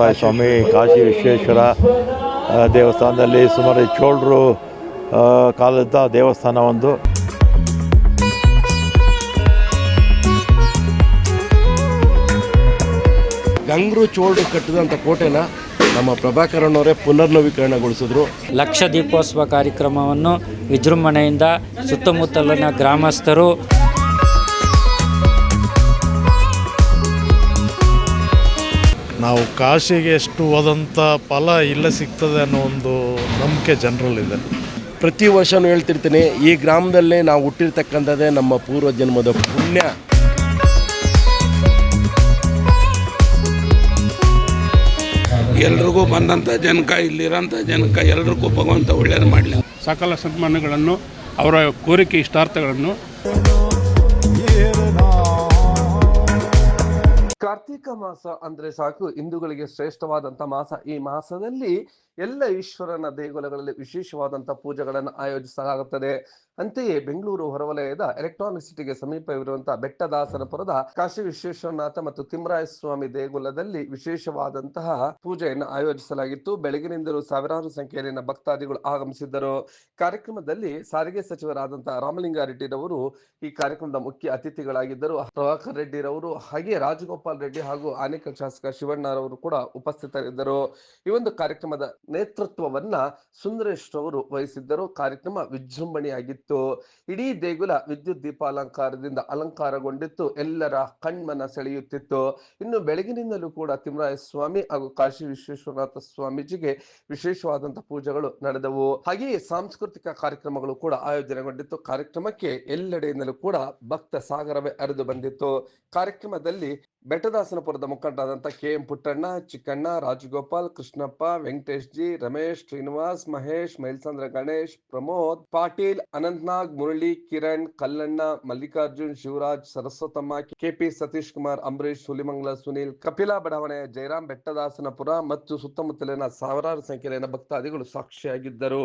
ತಿಮ್ಮರಾಯ ಸ್ವಾಮಿ ಕಾಶಿ ವಿಶ್ವೇಶ್ವರ ದೇವಸ್ಥಾನದಲ್ಲಿ ಸುಮಾರು ಚೋಳರು ಕಾಲದ ದೇವಸ್ಥಾನ ಒಂದು. ಗಂಗರು ಚೋಳರು ಕಟ್ಟಿದಂಥ ಕೋಟೆನ ನಮ್ಮ ಪ್ರಭಾಕರಣ್ಣವರೇ ಪುನರ್ನವೀಕರಣಗೊಳಿಸಿದ್ರು. ಲಕ್ಷ ದೀಪೋತ್ಸವ ಕಾರ್ಯಕ್ರಮವನ್ನು ವಿಜೃಂಭಣೆಯಿಂದ ಸುತ್ತಮುತ್ತಲಿನ ಗ್ರಾಮಸ್ಥರು ನಾವು ಕಾಶಿಗೆ ಎಷ್ಟು ಹೋದಂಥ ಫಲ ಇಲ್ಲ ಸಿಗ್ತದೆ ಅನ್ನೋ ಒಂದು ನಂಬಿಕೆ ಜನರಲ್ಲಿದೆ. ಪ್ರತಿ ವರ್ಷನೂ ಹೇಳ್ತಿರ್ತೀನಿ ಈ ಗ್ರಾಮದಲ್ಲೇ ನಾವು ಹುಟ್ಟಿರ್ತಕ್ಕಂಥದ್ದೇ ನಮ್ಮ ಪೂರ್ವ ಜನ್ಮದ ಪುಣ್ಯ. ಎಲ್ರಿಗೂ ಬಂದಂಥ ಜನಕ ಇಲ್ಲಿರೋಂಥ ಜನಕ ಎಲ್ರಿಗೂ ಭಗವಂತ ಒಳ್ಳೇದು ಮಾಡಲಿ. ಸಕಲ ಸನ್ಮಾನಗಳನ್ನು ಅವರ ಕೋರಿಕೆ ಇಷ್ಟಾರ್ಥಗಳನ್ನು ಕಾರ್ತೀಕ ಮಾಸ ಅಂದ್ರೆ ಸಾಕು ಹಿಂದೂಗಳಿಗೆ ಶ್ರೇಷ್ಠವಾದಂತ ಮಾಸ. ಈ ಮಾಸದಲ್ಲಿ ಎಲ್ಲ ಈಶ್ವರನ ದೇಗುಲಗಳಲ್ಲಿ ವಿಶೇಷವಾದಂತಹ ಪೂಜೆಗಳನ್ನು ಆಯೋಜಿಸಲಾಗುತ್ತದೆ. ಅಂತೆಯೇ ಬೆಂಗಳೂರು ಹೊರವಲಯದ ಎಲೆಕ್ಟ್ರಾನಿಕ್ ಸಿಟಿಗೆ ಸಮೀಪವಿರುವಂತಹ ಬೆಟ್ಟದಾಸನಪುರದ ಕಾಶಿ ವಿಶ್ವೇಶ್ವರನಾಥ ಮತ್ತು ತಿಮ್ಮರಾಯ ಸ್ವಾಮಿ ದೇಗುಲದಲ್ಲಿ ವಿಶೇಷವಾದಂತಹ ಪೂಜೆಯನ್ನು ಆಯೋಜಿಸಲಾಗಿತ್ತು. ಬೆಳಗಿನಿಂದಲೂ ಸಾವಿರಾರು ಸಂಖ್ಯೆಯಲ್ಲಿನ ಭಕ್ತಾದಿಗಳು ಆಗಮಿಸಿದ್ದರು. ಕಾರ್ಯಕ್ರಮದಲ್ಲಿ ಸಾರಿಗೆ ಸಚಿವರಾದಂತಹ ರಾಮಲಿಂಗಾರೆಡ್ಡಿರವರು, ಈ ಕಾರ್ಯಕ್ರಮದ ಮುಖ್ಯ ಅತಿಥಿಗಳಾಗಿದ್ದರು. ಪ್ರಭಾಕರ್ ರೆಡ್ಡಿರವರು ಹಾಗೆ ರಾಜಗೋಪಾಲ್ ರೆಡ್ಡಿ ಹಾಗೂ ಆನೇಕಲ್ ಶಾಸಕ ಶಿವಣ್ಣರವರು ಕೂಡ ಉಪಸ್ಥಿತರಿದ್ದರು. ಈ ಒಂದು ಕಾರ್ಯಕ್ರಮದ ನೇತೃತ್ವವನ್ನ ಸುಂದರೇಶ್ ರವರು ವಹಿಸಿದ್ದರು. ಕಾರ್ಯಕ್ರಮ ವಿಜೃಂಭಣೆಯಾಗಿತ್ತು. ಇಡೀ ದೇಗುಲ ವಿದ್ಯುತ್ ದೀಪಾಲಂಕಾರದಿಂದ ಅಲಂಕಾರಗೊಂಡಿತ್ತು. ಎಲ್ಲರ ಕಣ್ಮನ ಸೆಳೆಯುತ್ತಿತ್ತು. ಇನ್ನು ಬೆಳಗಿನಿಂದಲೂ ಕೂಡ ತಿಮ್ಮರಾಯ ಸ್ವಾಮಿ ಹಾಗೂ ಕಾಶಿ ವಿಶ್ವೇಶ್ವರನಾಥ ಸ್ವಾಮೀಜಿಗೆ ವಿಶೇಷವಾದಂತಹ ಪೂಜೆಗಳು ನಡೆದವು. ಹಾಗೆಯೇ ಸಾಂಸ್ಕೃತಿಕ ಕಾರ್ಯಕ್ರಮಗಳು ಕೂಡ ಆಯೋಜನೆಗೊಂಡಿತ್ತು. ಕಾರ್ಯಕ್ರಮಕ್ಕೆ ಎಲ್ಲೆಡೆಯಿಂದಲೂ ಕೂಡ ಭಕ್ತ ಸಾಗರವೇ ಹರಿದು ಬಂದಿತ್ತು. ಕಾರ್ಯಕ್ರಮದಲ್ಲಿ ಬೆಟ್ಟದಾಸನಪುರದ ಮುಖಂಡರಾದಂಥ K M Puttanna, Chikkanna, Rajagopal, Krishnappa Venkatesh G Ramesh, Srinivas, Mahesh, Mylasandra Ganesh, Pramod, Patil, Anantnag, Murali, Kiran, Kallanna, Mallikarjun, Shivaraj, Saraswatamma KP Satish Kumar Ambareesh Sulimangala Sunil, Kapila ಬಡಾವಣೆ ಜಯರಾಮ್ ಬೆಟ್ಟದಾಸನಪುರ ಮತ್ತು ಸುತ್ತಮುತ್ತಲಿನ ಸಾವಿರಾರು ಸಂಖ್ಯೆಯಲ್ಲಿನ ಭಕ್ತಾದಿಗಳು ಸಾಕ್ಷಿಯಾಗಿದ್ದರು.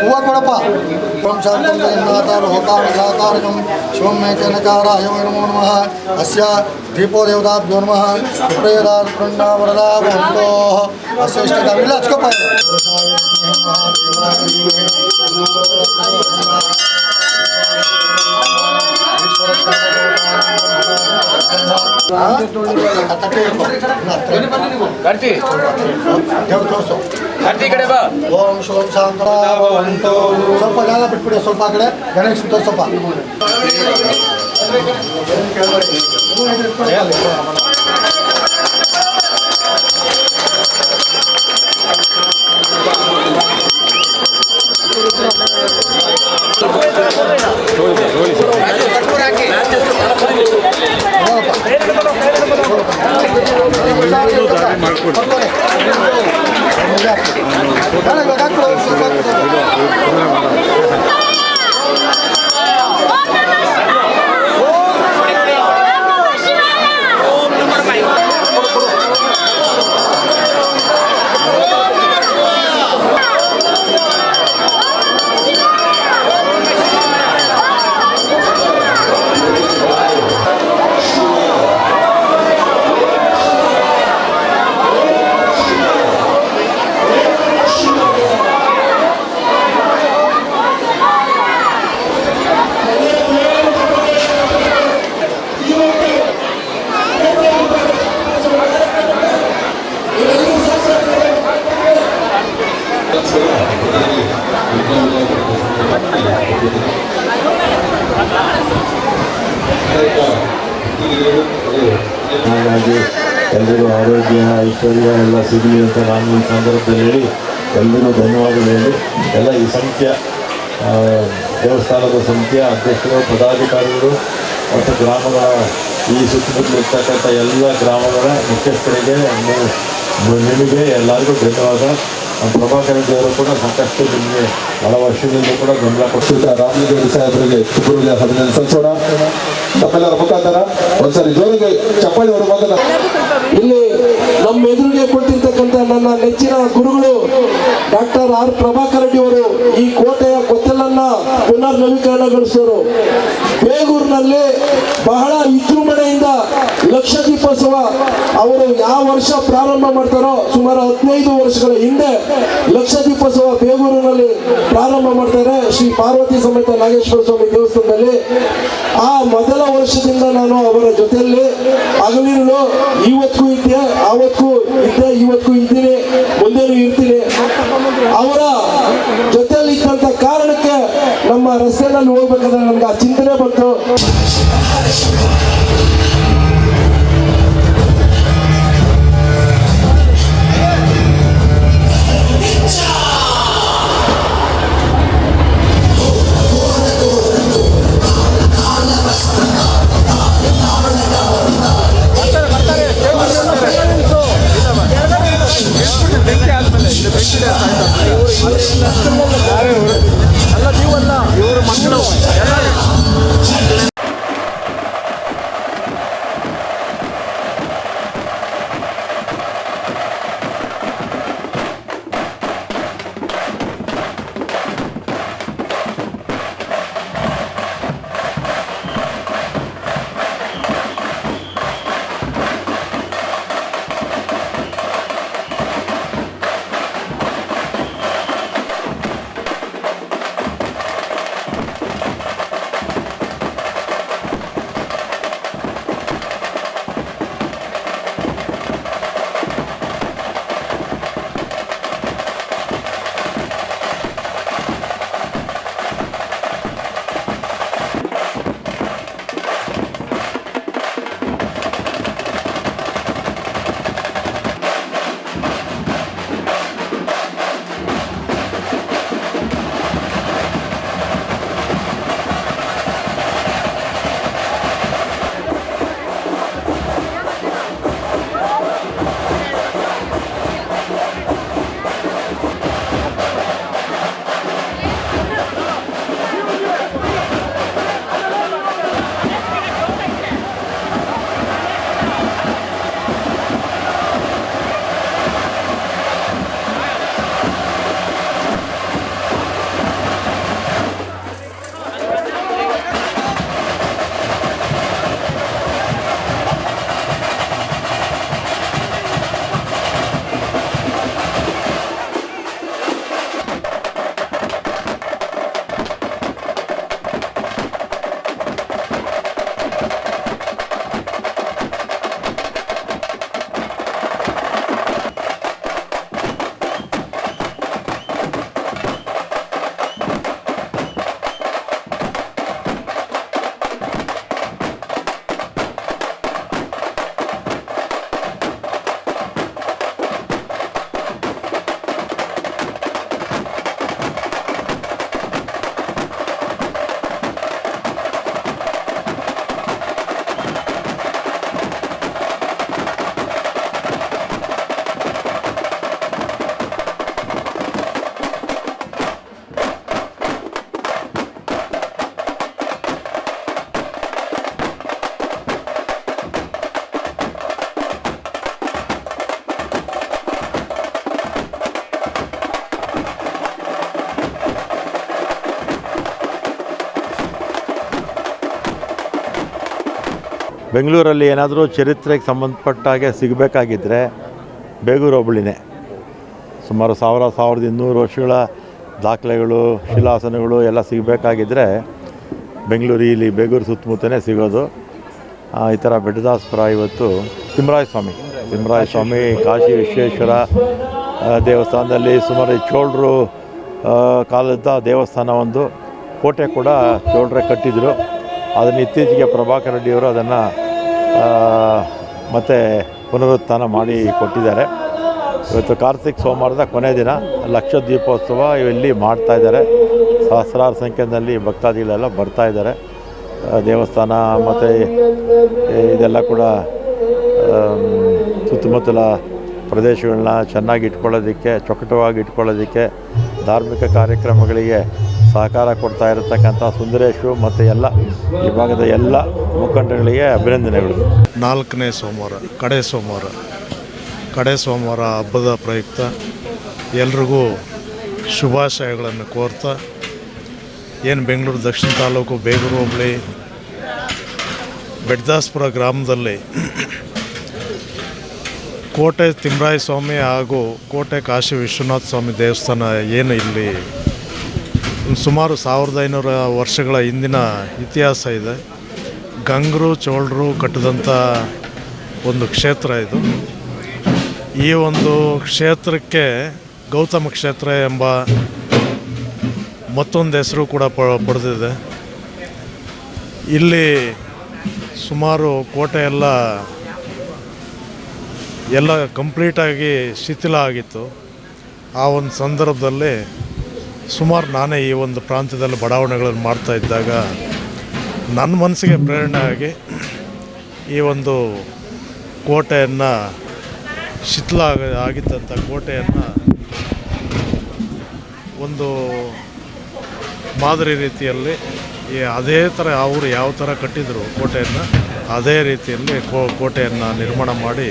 പൂവക്കുഴപ്പ ം ശാന്തം ജയന്താതാരോകാമിലാകാരകം ശിവം മേ ചേനകാരായ നമോ നമ അസ്യ ദീപോ ദേവതാഭ്യോ നമ പ്രിയതാവൃന്ദാവരദാഭോ അസ്യ ഇഷ്ടകാമില്ല അച്ഛക്കോപ്പ മഹാദേവായ ಹಚ್ಕೊಪ್ಪ ದೇವ್ರು ತೋರಿಸು ಓಂ ಶೋಂ ಶಾಂತ ಸ್ವಲ್ಪ ಜಾಗ ಬಿಟ್ಬಿಡಿ ಸ್ವಲ್ಪ ಕಡೆ. ಗಣೇಶ್ ತೋರ್ಸಪ್ಪ ಹಾಗಾಗಿ ಎಲ್ಲರೂ ಆರೋಗ್ಯ, ಐಶ್ವರ್ಯ, ಎಲ್ಲ ಸಿಗಲಿ ಅಂತ ನಾನು ಈ ಸಂದರ್ಭದಲ್ಲಿ ಹೇಳಿ ಎಲ್ಲರೂ ಧನ್ಯವಾದಗಳು ಹೇಳಿ. ಎಲ್ಲ ಈ ಸಂಖ್ಯ ದೇವಸ್ಥಾನದ ಸಂಖ್ಯೆ, ಅಧ್ಯಕ್ಷರು, ಪದಾಧಿಕಾರಿಗಳು, ಮತ್ತು ಗ್ರಾಮದ ಈ ಸುತ್ತಮುತ್ತಲು ಇರ್ತಕ್ಕಂಥ ಎಲ್ಲ ಗ್ರಾಮಗಳ ಮುಖ್ಯಸ್ಥರಿಗೆ ನಿಮಗೆ ಎಲ್ಲರಿಗೂ ಧನ್ಯವಾದ. ಪ್ರಭಾಕರ್ ಅವರು ಕೂಡ ಸಾಕಷ್ಟು ನಿಮಗೆ ಬಹಳ ವರ್ಷದಿಂದ ಕೂಡ ಬೆಂಬಲ ಕೊಟ್ಟಿದ್ದ ರಾಮಲಿಂಗ ಸಾಹೇಬರಿಗೆ ತುಪ್ಪೂರಿಗೆ ಅಭಿನಂದನೆ ಸಲ್ಲಿಸೋಣ ತಮ್ಮೆಲ್ಲರ ಮುಖಾಂತರ. ಒಂದ್ಸರಿ ಜೋರಿಗೆ ಚಪ್ಪಾಳಿ ಅವರು ಮೊದಲ ಇಲ್ಲಿ ನಮ್ಮ ಎದುರಿಗೆ ಕೊಟ್ಟಿರ್ತಕ್ಕಂಥ ನನ್ನ ನೆಚ್ಚಿನ ಗುರುಗಳು ಡಾಕ್ಟರ್ ಆರ್ ಪ್ರಭಾಕರ್ ರೆಡ್ಡಿ ಅವರು ಈ ಕೊತ್ತಲನ್ನ ಪುನರ್ ನವೀಕರಣಗೊಳಿಸೋರು ಬೇಗೂರಿನಲ್ಲಿ ಬಹಳ ವಿಜೃಂಭಣೆಯಿಂದ ಲಕ್ಷ ದೀಪೋತ್ಸವ ಅವರು ಯಾವ ವರ್ಷ ಪ್ರಾರಂಭ ಮಾಡ್ತಾರೋ ಸುಮಾರು ಹದಿನೈದು ವರ್ಷಗಳ ಹಿಂದೆ ಲಕ್ಷ ದೀಪೋತ್ಸವ ಬೇಗೂರಿನಲ್ಲಿ ಪ್ರಾರಂಭ ಮಾಡ್ತಾರೆ. ಶ್ರೀ ಪಾರ್ವತಿ ಸಮೇತ ನಾಗೇಶ್ವರ ಸ್ವಾಮಿ ದೇವಸ್ಥಾನದಲ್ಲಿ. ಆ ಮೊದಲ ವರ್ಷದಿಂದ ನಾನು ಅವರ ಜೊತೆಯಲ್ಲಿ ಅಗಲಿರಲು ಇವತ್ತಿಗೂ ಇದ್ದೆ, ಆವತ್ತಿಗೂ ಇದ್ದೆ, ಇವತ್ತಿಗೂ ಇದ್ದೀನಿ, ಮುಂದೇನು ಇರ್ತೀನಿ. ಅವರ ಜೊತೆಯಲ್ಲಿ ಇದ್ದಂಥ ಕಾರಣಕ್ಕೆ ಬೆಂಗಳೂರಲ್ಲಿ ಏನಾದರೂ ಚರಿತ್ರೆಗೆ ಸಂಬಂಧಪಟ್ಟ ಹಾಗೆ ಸಿಗಬೇಕಾಗಿದ್ದರೆ ಬೇಗೂರು ಹೋಬಳಿನೇ. ಸುಮಾರು ಸಾವಿರ, ಸಾವಿರದ ಇನ್ನೂರು ವರ್ಷಗಳ ದಾಖಲೆಗಳು, ಶಿಲಾಸನಗಳು ಎಲ್ಲ ಸಿಗಬೇಕಾಗಿದ್ದರೆ ಬೆಂಗಳೂರು, ಇಲ್ಲಿ ಬೇಗೂರು ಸುತ್ತಮುತ್ತನೇ ಸಿಗೋದು. ಈ ಥರ ಬೆಟ್ಟದಾಸ್ಪುರ ಇವತ್ತು ತಿಮ್ಮರಾಯ ಸ್ವಾಮಿ. ತಿಮ್ಮರಾಯ ಸ್ವಾಮಿ, ಕಾಶಿ ವಿಶ್ವೇಶ್ವರ ದೇವಸ್ಥಾನದಲ್ಲಿ ಸುಮಾರು ಚೋಳರು ಕಾಲದ ದೇವಸ್ಥಾನ ಒಂದು. ಕೋಟೆ ಕೂಡ ಚೋಳರೇ ಕಟ್ಟಿದರು. ಅದನ್ನು ಇತ್ತೀಚೆಗೆ ಪ್ರಭಾಕರ್ ರೆಡ್ಡಿಯವರು ಅದನ್ನು ಮತ್ತೆ ಪುನರುತ್ಥಾನ ಮಾಡಿ ಕೊಟ್ಟಿದ್ದಾರೆ. ಇವತ್ತು ಕಾರ್ತಿಕ್ ಸೋಮವಾರದ ಕೊನೆ ದಿನ, ಲಕ್ಷ ದೀಪೋತ್ಸವ ಇಲ್ಲಿ ಮಾಡ್ತಾ ಇದ್ದಾರೆ. ಸಹಸ್ರಾರು ಸಂಖ್ಯೆಯಲ್ಲಿ ಭಕ್ತಾದಿಗಳೆಲ್ಲ ಬರ್ತಾ ಇದ್ದಾರೆ. ದೇವಸ್ಥಾನ ಮತ್ತು ಇದೆಲ್ಲ ಕೂಡ ಸುತ್ತಮುತ್ತಲ ಪ್ರದೇಶಗಳನ್ನ ಚೆನ್ನಾಗಿ ಇಟ್ಕೊಳ್ಳೋದಕ್ಕೆ ಚೊಕಟವಾಗಿ ಇಟ್ಕೊಳ್ಳೋದಕ್ಕೆ, ಧಾರ್ಮಿಕ ಕಾರ್ಯಕ್ರಮಗಳಿಗೆ ಸಹಕಾರ ಕೊಡ್ತಾ ಇರತಕ್ಕಂಥ ಸುಂದರೇಶು ಮತ್ತು ಎಲ್ಲ ಈ ಭಾಗದ ಎಲ್ಲ ಮುಖಂಡಗಳಿಗೆ ಅಭಿನಂದನೆಗಳು. ನಾಲ್ಕನೇ ಸೋಮವಾರ, ಕಡೆ ಸೋಮವಾರ ಕಡೆ ಸೋಮವಾರ ಹಬ್ಬದ ಪ್ರಯುಕ್ತ ಎಲ್ರಿಗೂ ಶುಭಾಶಯಗಳನ್ನು ಕೋರ್ತಾ ಏನು ಬೆಂಗಳೂರು, ದಕ್ಷಿಣ ತಾಲೂಕು, ಬೇಗೂರು ಹೋಬಳಿ, ಬೆಡ್ದಾಸ್ಪುರ ಗ್ರಾಮದಲ್ಲಿ ಕೋಟೆ ತಿಮ್ರಾಯ ಸ್ವಾಮಿ ಹಾಗೂ ಕೋಟೆ ಕಾಶಿ ವಿಶ್ವನಾಥ ಸ್ವಾಮಿ ದೇವಸ್ಥಾನ ಏನು ಇಲ್ಲಿ ಸುಮಾರು ಸಾವಿರದ ಐನೂರ ವರ್ಷಗಳ ಹಿಂದಿನ ಇತಿಹಾಸ ಇದೆ. ಗಂಗರು, ಚೋಳರು ಕಟ್ಟಿದಂಥ ಒಂದು ಕ್ಷೇತ್ರ ಇದು. ಈ ಒಂದು ಕ್ಷೇತ್ರಕ್ಕೆ ಗೌತಮ ಕ್ಷೇತ್ರ ಎಂಬ ಮತ್ತೊಂದು ಹೆಸರು ಕೂಡ ಪ ಪಡೆದಿದೆ. ಇಲ್ಲಿ ಸುಮಾರು ಕೋಟೆ ಎಲ್ಲ ಎಲ್ಲ ಕಂಪ್ಲೀಟಾಗಿ ಶಿಥಿಲ ಆಗಿತ್ತು. ಆ ಒಂದು ಸಂದರ್ಭದಲ್ಲಿ ಸುಮಾರು ನಾನೇ ಈ ಒಂದು ಪ್ರಾಂತ್ಯದಲ್ಲಿ ಬಡಾವಣೆಗಳನ್ನು ಮಾಡ್ತಾ ಇದ್ದಾಗ ನನ್ನ ಮನಸ್ಸಿಗೆ ಪ್ರೇರಣೆ ಆಗಿ ಈ ಒಂದು ಕೋಟೆಯನ್ನು ಶಿಥಿಲ ಆಗ- ಆಗಿದ್ದಂಥ ಕೋಟೆಯನ್ನು ಒಂದು ಮಾದರಿ ರೀತಿಯಲ್ಲಿ ಈ ಅದೇ ಥರ ಅವರು ಯಾವ ಥರ ಕಟ್ಟಿದರು ಕೋಟೆಯನ್ನು, ಅದೇ ರೀತಿಯಲ್ಲಿ ಕೋಟೆಯನ್ನು ನಿರ್ಮಾಣ ಮಾಡಿ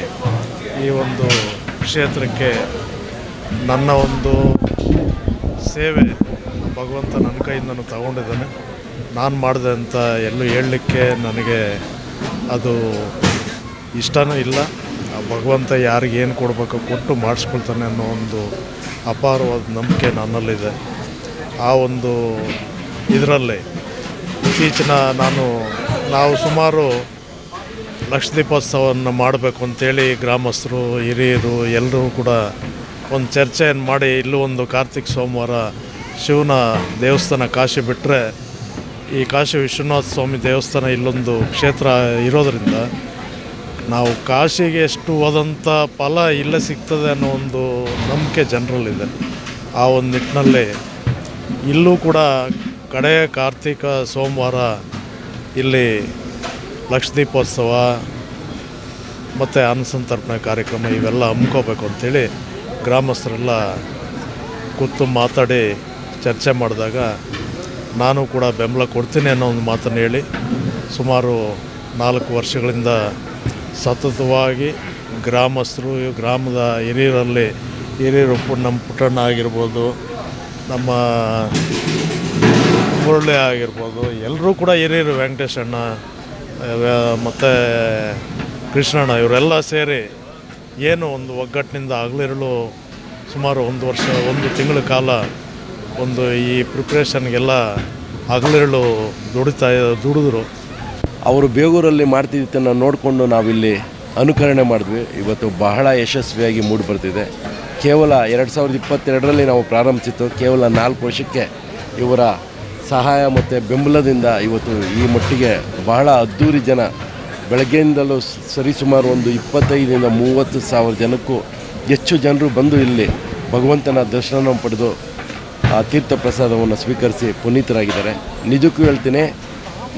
ಈ ಒಂದು ಕ್ಷೇತ್ರಕ್ಕೆ ನನ್ನ ಒಂದು ಸೇವೆ ಭಗವಂತ ನನ್ನ ಕೈಯಿಂದನೂ ತಗೊಂಡಿದ್ದಾನೆ. ನಾನು ಮಾಡಿದೆ ಅಂತ ಎಲ್ಲೂ ಹೇಳಲಿಕ್ಕೆ ನನಗೆ ಅದು ಇಷ್ಟನೂ ಇಲ್ಲ. ಆ ಭಗವಂತ ಯಾರಿಗೇನು ಕೊಡಬೇಕು ಕೊಟ್ಟು ಮಾಡಿಸ್ಕೊಳ್ತಾನೆ ಅನ್ನೋ ಒಂದು ಅಪಾರವಾದ ನಂಬಿಕೆ ನನ್ನಲ್ಲಿದೆ. ಆ ಒಂದು ಇದರಲ್ಲಿ ಇತ್ತೀಚಿನ ನಾನು ನಾವು ಸುಮಾರು ಲಕ್ಷ ದೀಪೋತ್ಸವವನ್ನು ಮಾಡಬೇಕು ಅಂತೇಳಿ ಗ್ರಾಮಸ್ಥರು, ಹಿರಿಯರು ಎಲ್ಲರೂ ಕೂಡ ಒಂದು ಚರ್ಚೆಯನ್ನು ಮಾಡಿ ಇಲ್ಲೂ ಒಂದು ಕಾರ್ತಿಕ್ ಸೋಮವಾರ ಶಿವನ ದೇವಸ್ಥಾನ ಕಾಶಿ ಬಿಟ್ಟರೆ ಈ ಕಾಶಿ ವಿಶ್ವನಾಥ ಸ್ವಾಮಿ ದೇವಸ್ಥಾನ ಇಲ್ಲೊಂದು ಕ್ಷೇತ್ರ ಇರೋದರಿಂದ ನಾವು ಕಾಶಿಗೆ ಎಷ್ಟು ಹೋದಂಥ ಫಲ ಇಲ್ಲೇ ಸಿಗ್ತದೆ ಅನ್ನೋ ಒಂದು ನಂಬಿಕೆ ಜನರಲ್ಲಿದೆ. ಆ ಒಂದು ನಿಟ್ಟಿನಲ್ಲಿ ಇಲ್ಲೂ ಕೂಡ ಕಡೆಯ ಕಾರ್ತಿಕ ಸೋಮವಾರ ಇಲ್ಲಿ ಲಕ್ಷದೀಪೋತ್ಸವ ಮತ್ತು ಅನ್ನಸಂತರ್ಪಣೆ ಕಾರ್ಯಕ್ರಮ ಇವೆಲ್ಲ ಹಮ್ಮಿಕೋಬೇಕು ಅಂಥೇಳಿ ಗ್ರಾಮಸ್ಥರೆಲ್ಲ ಕೂತು ಮಾತಾಡಿ ಚರ್ಚೆ ಮಾಡಿದಾಗ ನಾನು ಕೂಡ ಬೆಂಬಲ ಕೊಡ್ತೀನಿ ಅನ್ನೋ ಒಂದು ಮಾತನ್ನು ಹೇಳಿ ಸುಮಾರು ನಾಲ್ಕು ವರ್ಷಗಳಿಂದ ಸತತವಾಗಿ ಗ್ರಾಮಸ್ಥರು, ಗ್ರಾಮದ ಹಿರಿಯರಲ್ಲಿ ಹಿರಿಯರು ನಮ್ಮ ಪುಟ್ಟಣ್ಣ ಆಗಿರ್ಬೋದು, ನಮ್ಮ ಮುರಳಿ ಆಗಿರ್ಬೋದು, ಎಲ್ಲರೂ ಕೂಡ ಹಿರಿಯರು ವೆಂಕಟೇಶಣ್ಣ ಮತ್ತು ಕೃಷ್ಣಣ್ಣ, ಇವರೆಲ್ಲ ಸೇರಿ ಏನು ಒಂದು ಒಗ್ಗಟ್ಟಿನಿಂದ ಹಗಲಿರುಳು ಸುಮಾರು ಒಂದು ವರ್ಷ, ಒಂದು ತಿಂಗಳ ಕಾಲ ಒಂದು ಈ ಪ್ರಿಪ್ರೇಷನ್ಗೆಲ್ಲ ಹಗಲಿರುಳು ದುಡಿತಾ ದುಡಿದ್ರು. ಅವರು ಬೇಗೂರಲ್ಲಿ ಮಾಡ್ತಿದ್ದನ್ನು ನೋಡಿಕೊಂಡು ನಾವಿಲ್ಲಿ ಅನುಕರಣೆ ಮಾಡಿದ್ವಿ. ಇವತ್ತು ಬಹಳ ಯಶಸ್ವಿಯಾಗಿ ಮೂಡಿ ಬರ್ತಿದೆ. ಕೇವಲ ಎರಡು ಸಾವಿರದ ಇಪ್ಪತ್ತೆರಡರಲ್ಲಿ ನಾವು ಪ್ರಾರಂಭಿಸಿತ್ತು. ಕೇವಲ ನಾಲ್ಕು ವರ್ಷಕ್ಕೆ ಇವರ ಸಹಾಯ ಮತ್ತು ಬೆಂಬಲದಿಂದ ಇವತ್ತು ಈ ಮಟ್ಟಿಗೆ ಬಹಳ ಅದ್ಧೂರಿ ಜನ ಬೆಳಗ್ಗೆಯಿಂದಲೂ ಸರಿಸುಮಾರು ಒಂದು ಇಪ್ಪತ್ತೈದರಿಂದ ಮೂವತ್ತು ಸಾವಿರ ಜನಕ್ಕೂ ಹೆಚ್ಚು ಜನರು ಬಂದು ಇಲ್ಲಿ ಭಗವಂತನ ದರ್ಶನ ಪಡೆದು ಆ ತೀರ್ಥ ಪ್ರಸಾದವನ್ನು ಸ್ವೀಕರಿಸಿ ಪುನೀತರಾಗಿದ್ದಾರೆ. ನಿಜಕ್ಕೂ ಹೇಳ್ತೀನಿ,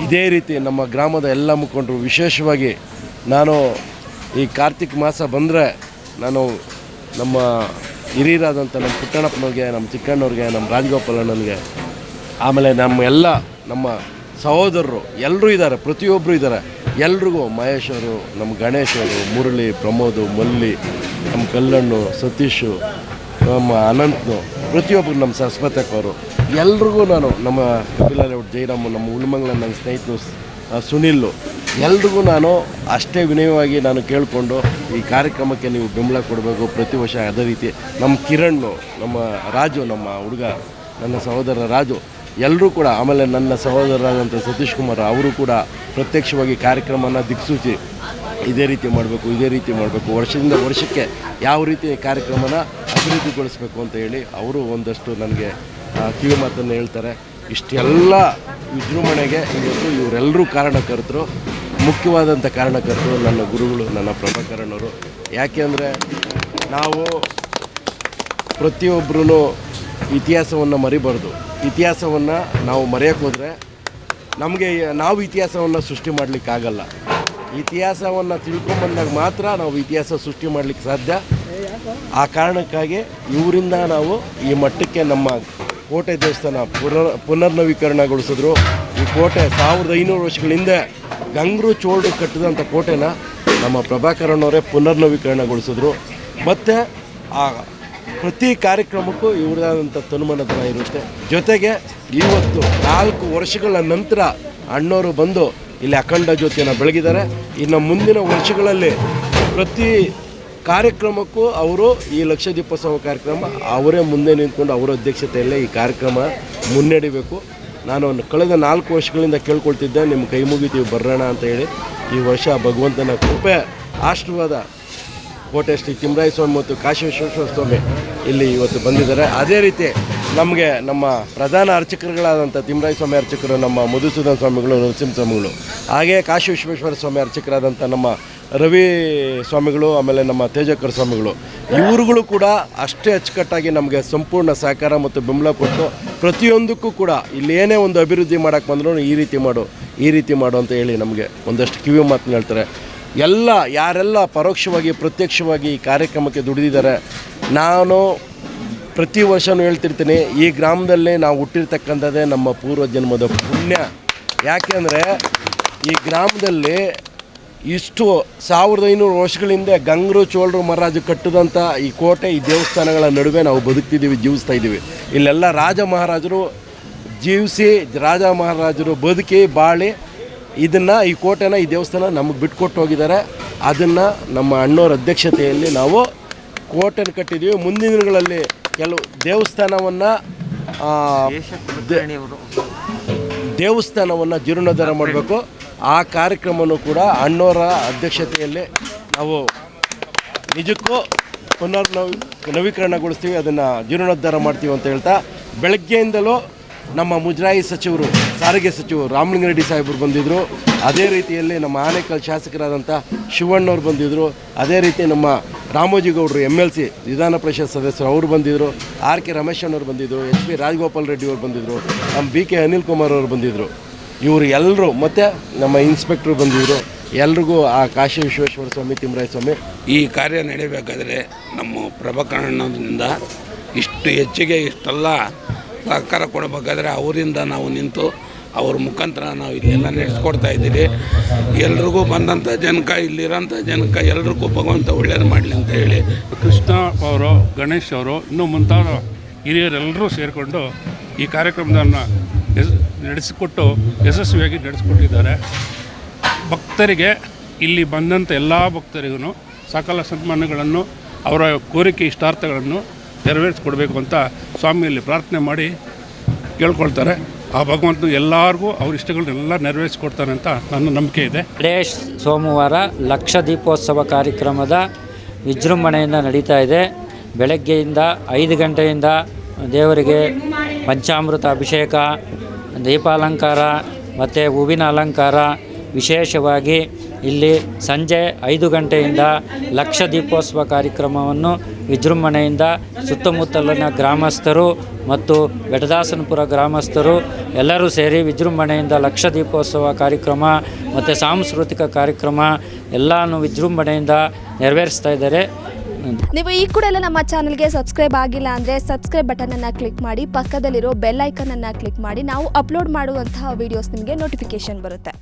ಇದೇ ರೀತಿ ನಮ್ಮ ಗ್ರಾಮದ ಎಲ್ಲ ಮುಖಂಡರು, ವಿಶೇಷವಾಗಿ ನಾನು ಈ ಕಾರ್ತಿಕ್ ಮಾಸ ಬಂದರೆ ನಾನು ನಮ್ಮ ಹಿರಿಯರಾದಂಥ ನಮ್ಮ ಪುಟ್ಟಣ್ಣಪ್ಪನವ್ರಿಗೆ, ನಮ್ಮ ಚಿಕ್ಕಣ್ಣವ್ರಿಗೆ, ನಮ್ಮ ರಾಜಗೋಪಾಲಣ್ಣನಿಗೆ ಆಮೇಲೆ ನಮ್ಮ ಎಲ್ಲ ನಮ್ಮ ಸಹೋದರರು ಎಲ್ಲರೂ ಇದ್ದಾರೆ ಪ್ರತಿಯೊಬ್ಬರು ಇದ್ದಾರೆ. ಎಲ್ರಿಗೂ ಮಹೇಶ್ ಅವರು, ನಮ್ಮ ಗಣೇಶ್ ಅವರು, ಮುರಳಿ, ಪ್ರಮೋದು, ಮಲ್ಲಿ, ನಮ್ಮ ಕಲ್ಲಣ್ಣು, ಸತೀಶು, ನಮ್ಮ ಅನಂತ್ನು, ಪ್ರತಿಯೊಬ್ಬರು ನಮ್ಮ ಸರಸ್ವತಕ್ಕವರು, ಎಲ್ರಿಗೂ ನಾನು ನಮ್ಮ ಕಪಿಲ ಲೇಔಟ್ ಜೈರಾಮು, ನಮ್ಮ ಉಲ್ಮಂಗ್ಲ ನನ್ನ ಸ್ನೇಹಿತರು ಸುನಿಲ್ಲು, ಎಲ್ರಿಗೂ ನಾನು ಅಷ್ಟೇ ವಿನಯವಾಗಿ ನಾನು ಕೇಳಿಕೊಂಡು ಈ ಕಾರ್ಯಕ್ರಮಕ್ಕೆ ನೀವು ಬೆಂಬಲ ಕೊಡಬೇಕು. ಪ್ರತಿ ವರ್ಷ ಅದೇ ರೀತಿ ನಮ್ಮ ಕಿರಣ್ ನಮ್ಮ ರಾಜು, ನಮ್ಮ ಹುಡುಗ, ನನ್ನ ಸಹೋದರ ರಾಜು ಎಲ್ಲರೂ ಕೂಡ, ಆಮೇಲೆ ನನ್ನ ಸಹೋದರರಾದಂಥ ಸತೀಶ್ ಕುಮಾರ್ ಅವರು ಕೂಡ ಪ್ರತ್ಯಕ್ಷವಾಗಿ ಕಾರ್ಯಕ್ರಮನ ದಿಕ್ಸೂಚಿ ಇದೇ ರೀತಿ ಮಾಡಬೇಕು, ಇದೇ ರೀತಿ ಮಾಡಬೇಕು. ವರ್ಷದಿಂದ ವರ್ಷಕ್ಕೆ ಯಾವ ರೀತಿ ಕಾರ್ಯಕ್ರಮನ ಅಭಿವೃದ್ಧಿಗೊಳಿಸಬೇಕು ಅಂತ ಹೇಳಿ ಅವರು ಒಂದಷ್ಟು ನನಗೆ ಕಿವಿ ಮಾತನ್ನು ಹೇಳ್ತಾರೆ. ಇಷ್ಟೆಲ್ಲ ವಿಜೃಂಭಣೆಗೆ ಇವತ್ತು ಇವರೆಲ್ಲರೂ ಕಾರಣಕರ್ತರು, ಮುಖ್ಯವಾದಂಥ ಕಾರಣಕರ್ತರು ನನ್ನ ಗುರುಗಳು, ನನ್ನ ಪ್ರಭಾಕರಣ್ಣವರು ಯಾಕೆ ನಾವು ಪ್ರತಿಯೊಬ್ಬರೂ ಇತಿಹಾಸವನ್ನು ಮರಿಬಾರ್ದು. ಇತಿಹಾಸವನ್ನು ನಾವು ಮರೆಯೋಕ್ಕೆ ಹೋದರೆ ನಮಗೆ ನಾವು ಇತಿಹಾಸವನ್ನು ಸೃಷ್ಟಿ ಮಾಡಲಿಕ್ಕಾಗಲ್ಲ ಇತಿಹಾಸವನ್ನು ತಿಳ್ಕೊಂಬಂದಾಗ ಮಾತ್ರ ನಾವು ಇತಿಹಾಸ ಸೃಷ್ಟಿ ಮಾಡಲಿಕ್ಕೆ ಸಾಧ್ಯ. ಆ ಕಾರಣಕ್ಕಾಗಿ ಇವರಿಂದ ನಾವು ಈ ಮಟ್ಟಕ್ಕೆ ನಮ್ಮ ಕೋಟೆ ದೇವಸ್ಥಾನ ಪುನರ್ ಪುನರ್ನವೀಕರಣಗೊಳಿಸಿದ್ರು. ಈ ಕೋಟೆ ಸಾವಿರದ ಐನೂರು ವರ್ಷಗಳ ಹಿಂದೆ ಗಂಗರು ಚೋಳರು ಕಟ್ಟಿದಂಥ ಕೋಟೆನ ನಮ್ಮ ಪ್ರಭಾಕರಣ್ಣವರೇ ಪುನರ್ನವೀಕರಣಗೊಳಿಸಿದ್ರು. ಮತ್ತು ಆ ಪ್ರತಿ ಕಾರ್ಯಕ್ರಮಕ್ಕೂ ಇವರದಾದಂಥ ತನುಮನತನ ಇರುತ್ತೆ. ಜೊತೆಗೆ ಇವತ್ತು ನಾಲ್ಕು ವರ್ಷಗಳ ನಂತರ ಅಣ್ಣವರು ಬಂದು ಇಲ್ಲಿ ಅಖಂಡ ಜ್ಯೋತಿಯನ್ನು ಬೆಳಗಿದ್ದಾರೆ. ಇನ್ನು ಮುಂದಿನ ವರ್ಷಗಳಲ್ಲಿ ಪ್ರತಿ ಕಾರ್ಯಕ್ರಮಕ್ಕೂ ಅವರು ಈ ಲಕ್ಷ ದೀಪೋತ್ಸವ ಕಾರ್ಯಕ್ರಮ ಅವರೇ ಮುಂದೆ ನಿಂತ್ಕೊಂಡು ಅವರ ಅಧ್ಯಕ್ಷತೆಯಲ್ಲೇ ಈ ಕಾರ್ಯಕ್ರಮ ಮುನ್ನಡೆಯಬೇಕು ನಾನು ಕಳೆದ ನಾಲ್ಕು ವರ್ಷಗಳಿಂದ ಕೇಳ್ಕೊಳ್ತಿದ್ದೆ, ನಿಮ್ಮ ಕೈ ಮುಗಿತೀವಿ ಬರೋಣ ಅಂತ ಹೇಳಿ. ಈ ವರ್ಷ ಭಗವಂತನ ಕೃಪೆ, ಆಶೀರ್ವಾದ ಕೋಟೆ ಶ್ರೀ ತಿಮ್ಮರಾಯ ಸ್ವಾಮಿ ಮತ್ತು ಕಾಶಿ ವಿಶ್ವೇಶ್ವರ ಸ್ವಾಮಿ ಇಲ್ಲಿ ಇವತ್ತು ಬಂದಿದ್ದಾರೆ. ಅದೇ ರೀತಿ ನಮಗೆ ನಮ್ಮ ಪ್ರಧಾನ ಅರ್ಚಕರುಗಳಾದಂಥ ತಿಮ್ಮರಾಯ ಸ್ವಾಮಿ ಅರ್ಚಕರು, ನಮ್ಮ ಮಧುಸೂದನ ಸ್ವಾಮಿಗಳು, ನರಸಿಂಹ ಸ್ವಾಮಿಗಳು, ಹಾಗೆ ಕಾಶಿ ವಿಶ್ವೇಶ್ವರ ಸ್ವಾಮಿ ಅರ್ಚಕರಾದಂಥ ನಮ್ಮ ರವಿ ಸ್ವಾಮಿಗಳು, ಆಮೇಲೆ ನಮ್ಮ ತೇಜಕರ ಸ್ವಾಮಿಗಳು, ಇವರುಗಳು ಕೂಡ ಅಷ್ಟೇ ಅಚ್ಚುಕಟ್ಟಾಗಿ ನಮಗೆ ಸಂಪೂರ್ಣ ಸಹಕಾರ ಮತ್ತು ಬೆಂಬಲ ಕೊಟ್ಟು ಪ್ರತಿಯೊಂದಕ್ಕೂ ಕೂಡ ಇಲ್ಲಿ ಏನೇ ಒಂದು ಅಭಿವೃದ್ಧಿ ಮಾಡೋಕ್ಕೆ ಬಂದರೂ ಈ ರೀತಿ ಮಾಡು, ಈ ರೀತಿ ಮಾಡು ಅಂತ ಹೇಳಿ ನಮಗೆ ಒಂದಷ್ಟು ಕಿವಿ ಮಾತನ್ನ ಹೇಳ್ತಾರೆ. ಎಲ್ಲ ಯಾರೆಲ್ಲ ಪರೋಕ್ಷವಾಗಿ, ಪ್ರತ್ಯಕ್ಷವಾಗಿ ಈ ಕಾರ್ಯಕ್ರಮಕ್ಕೆ ದುಡಿದಿದ್ದಾರೆ, ನಾನು ಪ್ರತಿ ವರ್ಷವೂ ಹೇಳ್ತಿರ್ತೀನಿ, ಈ ಗ್ರಾಮದಲ್ಲೇ ನಾವು ಹುಟ್ಟಿರ್ತಕ್ಕಂಥದ್ದೇ ನಮ್ಮ ಪೂರ್ವ ಜನ್ಮದ ಪುಣ್ಯ ಯಾಕೆಂದರೆ ಈ ಗ್ರಾಮದಲ್ಲಿ ಇಷ್ಟು ಸಾವಿರದ ಐನೂರು ವರ್ಷಗಳಿಂದ ಗಂಗರು, ಚೋಳರು ಮಹಾರಾಜು ಕಟ್ಟಿದಂಥ ಈ ಕೋಟೆ, ಈ ದೇವಸ್ಥಾನಗಳ ನಡುವೆ ನಾವು ಬದುಕ್ತಿದ್ದೀವಿ, ಜೀವಿಸ್ತಾ ಇದ್ದೀವಿ. ಇಲ್ಲೆಲ್ಲ ರಾಜ ಮಹಾರಾಜರು ಜೀವಿಸಿ, ರಾಜ ಮಹಾರಾಜರು ಬದುಕಿ, ಬಾಳಿ ಇದನ್ನು ಈ ಕೋಟೆನ, ಈ ದೇವಸ್ಥಾನ ನಮಗೆ ಬಿಟ್ಕೊಟ್ಟು ಹೋಗಿದ್ದಾರೆ ಅದನ್ನು ನಮ್ಮ ಅಣ್ಣವ್ರ ಅಧ್ಯಕ್ಷತೆಯಲ್ಲಿ ನಾವು ಕೋಟೆನ ಕಟ್ಟಿದ್ದೀವಿ ಮುಂದಿನ ದಿನಗಳಲ್ಲಿ ಕೆಲವು ದೇವಸ್ಥಾನವನ್ನು ದೇವಸ್ಥಾನವನ್ನು ಜೀರ್ಣೋದ್ಧಾರ ಮಾಡಬೇಕು. ಆ ಕಾರ್ಯಕ್ರಮವನ್ನು ಕೂಡ ಅಣ್ಣವರ ಅಧ್ಯಕ್ಷತೆಯಲ್ಲಿ ನಾವು ನಿಜಕ್ಕೂ ಪುನರ್ ನವಿ, ನವೀಕರಣಗೊಳಿಸ್ತೀವಿ. ಅದನ್ನು ಜೀರ್ಣೋದ್ಧಾರ ಮಾಡ್ತೀವಿ ಅಂತ ಹೇಳ್ತಾ, ಬೆಳಗ್ಗೆಯಿಂದಲೂ ನಮ್ಮ ಮುಜರಾಯಿ ಸಚಿವರು, ಸಾರಿಗೆ ಸಚಿವರು ರಾಮಲಿಂಗಾರೆಡ್ಡಿ ಸಾಹೇಬರು ಬಂದಿದ್ದರು ಅದೇ ರೀತಿಯಲ್ಲಿ ನಮ್ಮ ಆನೇಕಲ್ ಶಾಸಕರಾದಂಥ ಶಿವಣ್ಣವ್ರು ಬಂದಿದ್ದರು ಅದೇ ರೀತಿ ನಮ್ಮ ರಾಮೋಜಿಗೌಡರು ಎಂ ಎಲ್ ಸಿ ವಿಧಾನ ಪರಿಷತ್ ಸದಸ್ಯರು ಅವರು ಬಂದಿದ್ದರು ಆರ್ ಕೆ ರಮೇಶಣ್ಣವ್ರು ಬಂದಿದ್ದರು ಎಚ್ ಪಿ ರಾಜಗೋಪಾಲ್ ರೆಡ್ಡಿ ಅವರು ಬಂದಿದ್ದರು ನಮ್ಮ ಬಿ ಕೆ ಅನಿಲ್ ಕುಮಾರ್ ಅವರು ಬಂದಿದ್ದರು ಇವರು ಎಲ್ಲರೂ, ಮತ್ತು ನಮ್ಮ ಇನ್ಸ್ಪೆಕ್ಟ್ರು ಬಂದಿದ್ದರು ಎಲ್ರಿಗೂ ಆ ಕಾಶಿ ವಿಶ್ವೇಶ್ವರ ಸ್ವಾಮಿ ತಿಮ್ಮರಾಯ ಸ್ವಾಮಿ. ಈ ಕಾರ್ಯ ನಡೀಬೇಕಾದ್ರೆ ನಮ್ಮ ಪ್ರಭಾಕರಣ್ಣದಿಂದ ಇಷ್ಟು ಹೆಚ್ಚಿಗೆ ಇಷ್ಟೆಲ್ಲ ಸಹಕಾರ ಕೊಡಬೇಕಾದ್ರೆ ಅವರಿಂದ ನಾವು ನಿಂತು ಅವ್ರ ಮುಖಾಂತರ ನಾವು ಇಲ್ಲೆಲ್ಲ ನಡೆಸ್ಕೊಡ್ತಾ ಇದ್ದೀರಿ. ಎಲ್ರಿಗೂ ಬಂದಂಥ ಜನಕ ಇಲ್ಲಿರೋಂಥ ಜನಕ ಎಲ್ರಿಗೂ ಭಗವಂತ ಒಳ್ಳೇದು ಮಾಡಲಿ ಅಂತ ಹೇಳಿ. ಕೃಷ್ಣ ಅವರು, ಗಣೇಶ್ ಅವರು, ಇನ್ನೂ ಮುಂತಾದ ಹಿರಿಯರೆಲ್ಲರೂ ಸೇರಿಕೊಂಡು ಈ ಕಾರ್ಯಕ್ರಮವನ್ನು ನಡೆಸಿಕೊಟ್ಟು ಯಶಸ್ವಿಯಾಗಿ ನಡೆಸಿಕೊಟ್ಟಿದ್ದಾರೆ. ಭಕ್ತರಿಗೆ ಇಲ್ಲಿ ಬಂದಂಥ ಎಲ್ಲ ಭಕ್ತರಿಗೂ ಸಕಲ ಸನ್ಮಾನಗಳನ್ನು, ಅವರ ಕೋರಿಕೆ ಇಷ್ಟಾರ್ಥಗಳನ್ನು ನೆರವೇರಿಸಿಕೊಡ್ಬೇಕು ಅಂತ ಸ್ವಾಮಿಯಲ್ಲಿ ಪ್ರಾರ್ಥನೆ ಮಾಡಿ ಕೇಳ್ಕೊಳ್ತಾರೆ. ಆ ಭಗವಂತನು ಎಲ್ಲರಿಗೂ ಅವ್ರ ಇಷ್ಟಗಳನ್ನೆಲ್ಲ ನೆರವೇರಿಸ್ಕೊಡ್ತಾನೆ ಅಂತ ನನ್ನ ನಂಬಿಕೆ ಇದೆ. ಇದೇ ಸೋಮವಾರ ಲಕ್ಷ ದೀಪೋತ್ಸವ ಕಾರ್ಯಕ್ರಮದ ವಿಜೃಂಭಣೆಯಿಂದ ನಡೀತಾ ಇದೆ. ಬೆಳಗ್ಗೆಯಿಂದ ಐದು ಗಂಟೆಯಿಂದ ದೇವರಿಗೆ ಪಂಚಾಮೃತ ಅಭಿಷೇಕ, ದೀಪಾಲಂಕಾರ ಮತ್ತು ಹೂವಿನ ಅಲಂಕಾರ. ವಿಶೇಷವಾಗಿ ಇಲ್ಲಿ ಸಂಜೆ ಐದು ಗಂಟೆಯಿಂದ ಲಕ್ಷ ದೀಪೋತ್ಸವ ಕಾರ್ಯಕ್ರಮವನ್ನು ವಿಜೃಂಭಣೆಯಿಂದ ಸುತ್ತಮುತ್ತಲಿನ ಗ್ರಾಮಸ್ಥರು ಮತ್ತು ಬೆಟದಾಸನಪುರ ಗ್ರಾಮಸ್ಥರು ಎಲ್ಲರೂ ಸೇರಿ ವಿಜೃಂಭಣೆಯಿಂದ ಲಕ್ಷ ದೀಪೋತ್ಸವ ಕಾರ್ಯಕ್ರಮ ಮತ್ತು ಸಾಂಸ್ಕೃತಿಕ ಕಾರ್ಯಕ್ರಮ ಎಲ್ಲನೂ ವಿಜೃಂಭಣೆಯಿಂದ ನೆರವೇರಿಸ್ತಾ ಇದ್ದಾರೆ. ನೀವು ಈ ಕೂಡ ಎಲ್ಲ ನಮ್ಮ ಚಾನಲ್ಗೆ ಸಬ್ಸ್ಕ್ರೈಬ್ ಆಗಿಲ್ಲ ಅಂದರೆ ಸಬ್ಸ್ಕ್ರೈಬ್ ಬಟನನ್ನು ಕ್ಲಿಕ್ ಮಾಡಿ, ಪಕ್ಕದಲ್ಲಿರೋ ಬೆಲ್ ಐಕನನ್ನು ಕ್ಲಿಕ್ ಮಾಡಿ, ನಾವು ಅಪ್ಲೋಡ್ ಮಾಡುವಂತಹ ವೀಡಿಯೋಸ್ ನಿಮಗೆ ನೋಟಿಫಿಕೇಶನ್ ಬರುತ್ತೆ.